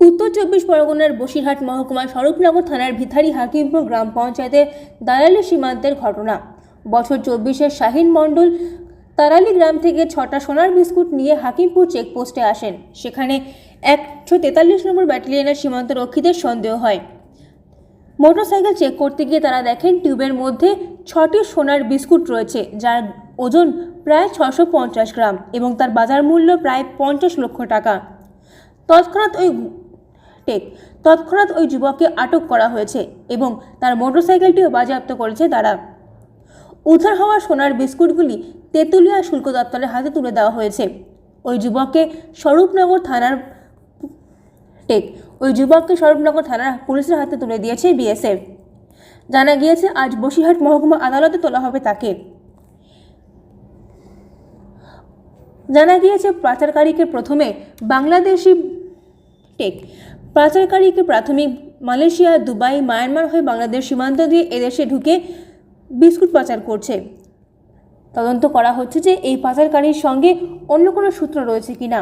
উত্তর চব্বিশ পরগনার বসিরহাট মহকুমার স্বরূপনগর থানার ভিথারি হাকিমপুর গ্রাম পঞ্চায়েতের দালালি সীমান্তের ঘটনা। বছর চব্বিশের শাহিন মণ্ডল তারালি গ্রাম থেকে ছটা সোনার বিস্কুট নিয়ে হাকিমপুর চেকপোস্টে আসেন। সেখানে একশো তেতাল্লিশ নম্বর ব্যাটালিয়নের সীমান্ত রক্ষীদের সন্দেহ হয়। মোটরসাইকেল চেক করতে গিয়ে তারা দেখেন টিউবের মধ্যে ছটি সোনার বিস্কুট রয়েছে, যার ওজন প্রায় ছশো পঞ্চাশ গ্রাম এবং তার বাজার মূল্য প্রায় পঞ্চাশ লক্ষ টাকা। তৎক্ষণাৎ ওই টেক। তৎক্ষণাৎ ওই যুবককে আটক করা হয়েছে এবং তার মোটরসাইকেলটিও বাজেয়াপ্ত করেছে তারা। উদ্ধার হওয়া সোনার বিস্কুটগুলি তেঁতুলিয়া শুল্ক দপ্তরের হাতে তুলে দেওয়া হয়েছে। ওই যুবককে স্বরূপনগর থানার টেক। ওই যুবককে স্বরূপনগর থানার পুলিশের হাতে তুলে দিয়েছে বিএসএফ। জানা গিয়েছে, আজ বসিরহাট মহকুমা আদালতে তোলা হবে তাকে। জানা গিয়েছে পাচারকারীকে প্রথমে বাংলাদেশি টেক। পাচারকারীকে প্রাথমিক মালয়েশিয়া, দুবাই, মায়ানমার হয়ে বাংলাদেশ সীমান্ত দিয়ে এদেশে ঢুকে বিস্কুট পাচার করছে। তদন্ত করা হচ্ছে যে এই পাচারকারীর সঙ্গে অন্য কোনো সূত্র রয়েছে কিনা।